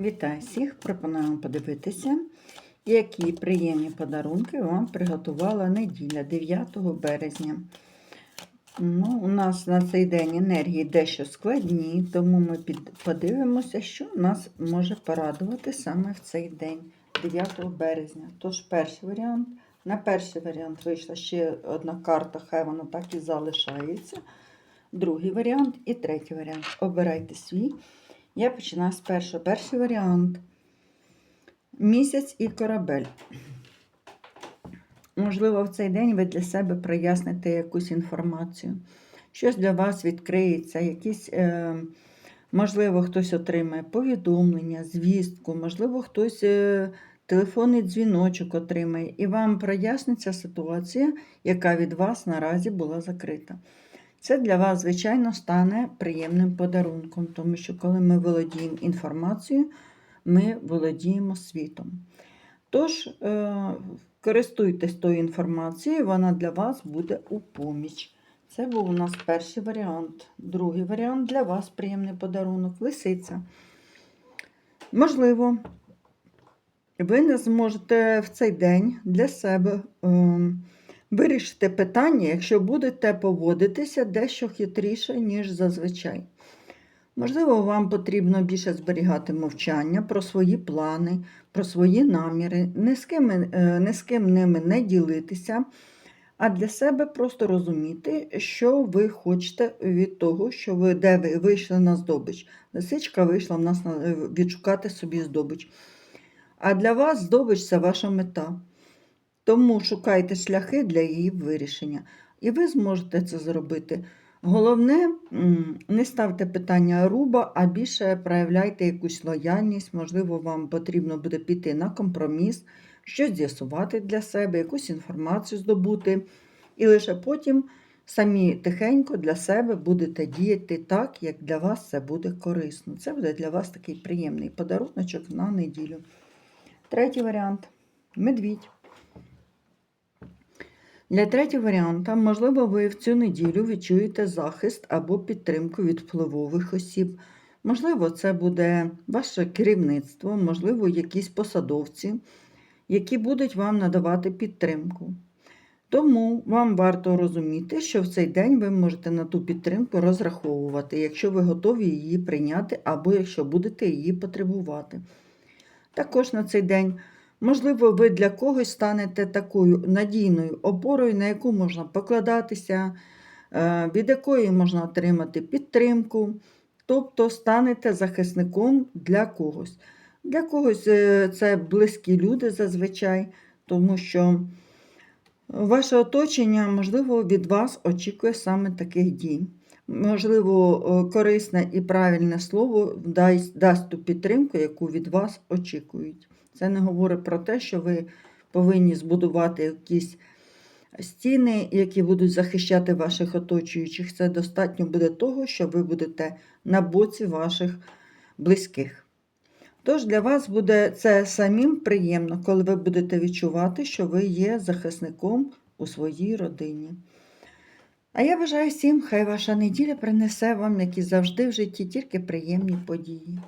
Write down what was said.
Вітаю всіх! Пропоную подивитися, які приємні подарунки вам приготувала неділя 9 березня. Ну, У нас на цей день енергії дещо складні, тому ми подивимося, що нас може порадувати саме в цей день, 9 березня. Тож, перший варіант. На перший варіант вийшла ще одна карта, хай вона так і залишається. Другий варіант і третій варіант. Обирайте свій. Я починаю з першого. Перший варіант. Місяць і корабель. Можливо, в цей день ви для себе проясните якусь інформацію. Щось для вас відкриється, якісь, е, можливо, хтось отримає повідомлення, звістку, можливо, хтось е, телефонний дзвіночок отримає, і вам проясниться ситуація, яка від вас наразі була закрита. Це для вас, звичайно, стане приємним подарунком, тому що коли ми володіємо інформацією, ми володіємо світом. Тож, е, користуйтесь тою інформацією, вона для вас буде у поміч. Це був у нас перший варіант. Другий варіант для вас приємний подарунок лисиця. Можливо, ви не зможете в цей день для себе. Вирішите питання, якщо будете поводитися дещо хитріше, ніж зазвичай. Можливо, вам потрібно більше зберігати мовчання про свої плани, про свої наміри, ні з ким, е, ні з ким ними не ділитися, а для себе просто розуміти, що ви хочете від того, що ви де ви вийшли на здобич. Лисичка вийшла в нас е, відшукати собі здобич. А для вас здобич це ваша мета. Тому шукайте шляхи для її вирішення. І ви зможете це зробити. Головне, не ставте питання руба, а більше проявляйте якусь лояльність, можливо, вам потрібно буде піти на компроміс, щось з'ясувати для себе, якусь інформацію здобути. І лише потім самі тихенько для себе будете діяти так, як для вас це буде корисно. Це буде для вас такий приємний подарунок на неділю. Третій варіант медвідь. Для третього варіанта, можливо, ви в цю неділю відчуєте захист або підтримку від впливових осіб. Можливо, це буде ваше керівництво, можливо, якісь посадовці, які будуть вам надавати підтримку. Тому вам варто розуміти, що в цей день ви можете на ту підтримку розраховувати, якщо ви готові її прийняти, або якщо будете її потребувати. Також на цей день. Можливо, ви для когось станете такою надійною опорою, на яку можна покладатися, е, від якої можна отримати підтримку, тобто станете захисником для когось. Для когось е, це близькі люди зазвичай, тому що ваше оточення, можливо, від вас очікує саме таких дій. Можливо, е, корисне і правильне слово дасть, дасть ту підтримку, яку від вас очікують. Це не говорить про те, що ви повинні збудувати якісь стіни, які будуть захищати ваших оточуючих. Це достатньо буде того, що ви будете на боці ваших близьких. Тож для вас буде це самим приємно, коли ви будете відчувати, що ви є захисником у своїй родині. А я бажаю всім, хай ваша неділя принесе вам, як і завжди в житті, тільки приємні події.